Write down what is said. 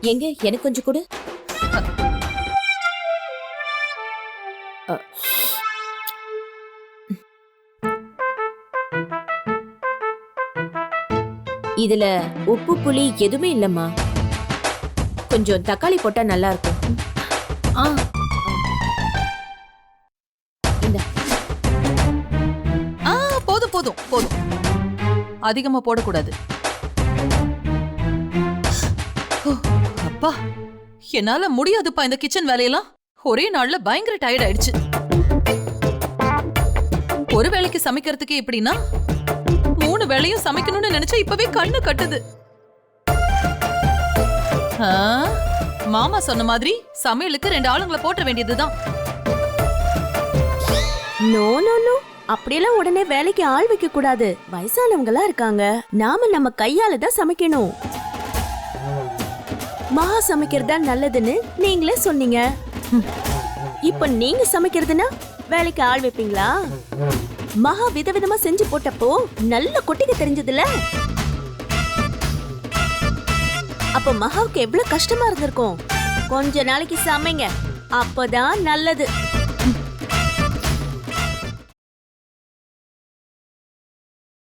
எங்க? எனக்கு கொஞ்சம் கொடு. இதுல உப்பு புளி எதுவுமே இல்லம்மா. கொஞ்சம் தக்காளி போட்டா நல்லா இருக்கும் ஆ. இந்த. ஆ போதும் போதும் போதும். அதிகமா போடக்கூடாது. அப்பா என்னால முடியாதுப்பா இந்த கிச்சன் வேலையெல்லாம். ஒரே நாள்ல பயங்கர டயர்ட் ஆயிடுச்சு. ஒரு வேளைக்கு சமைக்கிறதுக்கு எப்படின்னா மூணு வேளையும் சமைக்கணும்னு நினைச்சா இப்பவே கண்ணு கட்டுது. மாமா சொன்ன மாதிரி சமையலுக்கு ரெண்டு ஆளுங்களை போட்ட வேண்டியதுதான். No no no. அப்படியெல்லாம் உடனே வேலைக்கு ஆள் வைக்க கூடாது வயசானவங்களா இருக்காங்க. நாம நம்ம கையால தான் சமைக்கணும். மகா சமைக்கிறதா நல்லதுன்னு நீங்களே சொன்னீங்க. இப்போ இப்ப நீங்க சமைக்கிறதுனா வேலைக்கு ஆள் வைப்பீங்களா? மகா விதவிதமா செஞ்சு போட்டப்போ நல்ல கொட்டிக்க தெரிஞ்சதுல அப்ப மகாவுக்கு எவ்வளவு கஷ்டமா இருந்திருக்கும். கொஞ்ச நாளைக்கு சமைங்க அப்பதான் நல்லது.